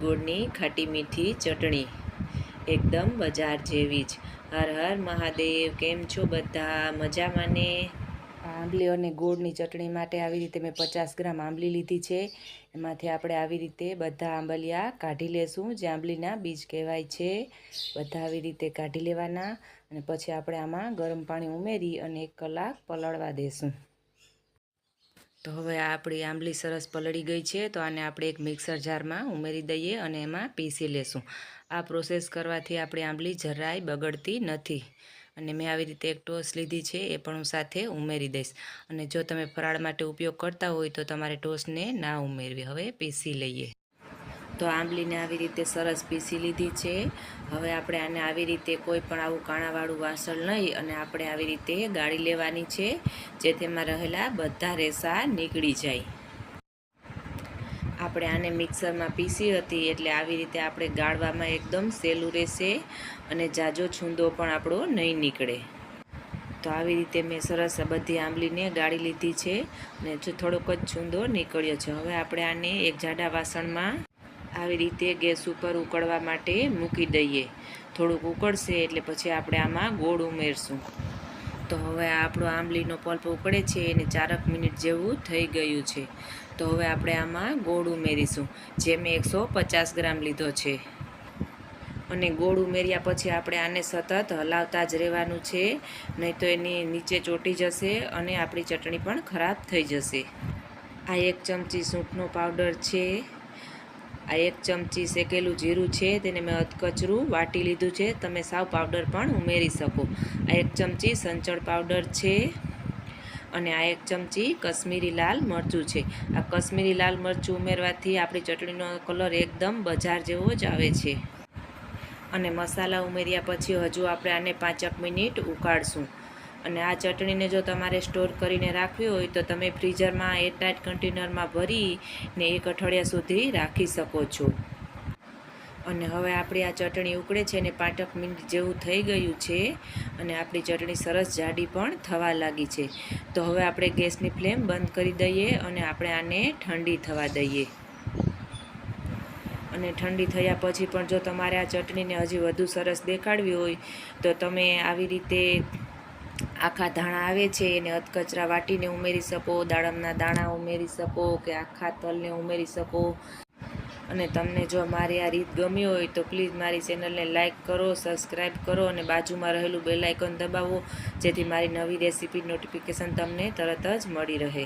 ગોળની ખાટી મીઠી ચટણી. એકદમ બજાર જેવી જ. હર હર મહાદેવ, કેમ છો બધા? મજામાં ને? આંબલી અને ગોળની ચટણી માટે આવી રીતે મેં પચાસ ગ્રામ આંબલી લીધી છે. એમાંથી આપણે આવી રીતે બધા આંબલિયા કાઢી લેશું. જે આંબલીના બીજ કહેવાય છે. બધા આવી રીતે કાઢી લેવાના અને પછી આપણે આમાં ગરમ પાણી ઉમેરી અને એક કલાક પલળવા દેશું. તો હવે આપણી આંબલી સરસ પલળી ગઈ છે, તો આને આપણે એક મિક્સર જારમાં ઉમેરી દઈએ અને એમાં પીસી લેશું. આ પ્રોસેસ કરવાથી આપણી આંબલી જરાય બગડતી નથી. અને મેં આવી રીતે એક ટોસ લીધી છે, એ પણ હું સાથે ઉમેરી દઈશ. અને જો તમે ફરાળ માટે ઉપયોગ કરતા હોય તો તમારે ટોસને ના ઉમેરવી, હવે પીસી લઈએ. તો આંબલીને આવી રીતે સરસ પીસી લીધી છે. હવે આપણે આને આવી રીતે કોઈ પણ આવું કાણાવાળું વાસણ લઈ અને આપણે આવી રીતે ગાળી લેવાની છે જે તેમાં રહેલા બધા રેસા નીકળી જાય. આપણે આને મિક્સરમાં પીસી હતી એટલે આવી રીતે આપણે ગાળવામાં એકદમ સહેલું રહેશે અને જાજો છૂંદો પણ આપણો નહીં નીકળે. તો આવી રીતે મેં સરસ બધી આંબલીને ગાળી લીધી છે અને થોડોક જ છૂંદો નીકળ્યો છે. હવે આપણે આને એક જાડા વાસણમાં આવી રીતે ગેસ ઉપર ઉકળવા માટે મૂકી દઈએ. થોડુંક ઉકળશે એટલે પછી આપણે આમાં ગોળ ઉમેરશું. તો હવે આપણો આંબલીનો પલ્પ ઉકળે છે, એને ચારક મિનિટ જેવું થઈ ગયું છે. તો હવે આપણે આમાં ગોળ ઉમેરીશું, જે મેં એકસો પચાસ ગ્રામ લીધો છે. અને ગોળ ઉમેર્યા પછી આપણે આને સતત હલાવતા જ રહેવાનું છે, નહીં તો એની નીચે ચોટી જશે અને આપણી ચટણી પણ ખરાબ થઈ જશે. આ એક ચમચી સૂંઠનો પાવડર છે. આ એક ચમચી શેકેલું જીરું છે, તેને મેં અધકચરું વાટી લીધું છે. તમે સાવ પાવડર પણ ઉમેરી શકો. આ એક ચમચી સંચળ પાવડર છે અને આ એક ચમચી કશ્મીરી લાલ મરચું છે. આ કશ્મીરી લાલ મરચું ઉમેરવાથી આપણી ચટણીનો કલર એકદમ બજાર જેવો જ આવે છે. અને મસાલા ઉમેર્યા પછી હજુ આપણે આને પાંચેક મિનિટ ઉકાળશું. અને આ ચટણીને જો તમારે સ્ટોર કરીને રાખવી હોય તો તમે ફ્રીઝરમાં એરટાઇટ કન્ટેનરમાં ભરીને એક અઠવાડિયા સુધી રાખી શકો છો. અને હવે આપણી આ ચટણી ઉકળે છે ને પાંચક મિનિટ જેવું થઈ ગયું છે અને આપણી ચટણી સરસ જાડી પણ થવા લાગી છે. તો હવે આપણે ગેસની ફ્લેમ બંધ કરી દઈએ અને આપણે આને ઠંડી થવા દઈએ. અને ઠંડી થયા પછી પણ જો તમારે આ ચટણીને હજી વધુ સરસ દેખાડવી હોય તો તમે આવી રીતે આખા ધાણા આવે છે, એને અધકચરા વાટીને ઉમેરી શકો, દાડમના દાણા ઉમેરી શકો કે આખા તલને ઉમેરી શકો. અને તમને જો મારી આ રીત ગમી હોય તો પ્લીઝ મારી ચેનલને લાઇક કરો સબસ્ક્રાઈબ કરો અને બાજુમાં રહેલું બેલ આઇકન દબાવો, જેથી મારી નવી રેસીપી નોટિફિકેશન તમને તરત જ મળી રહે.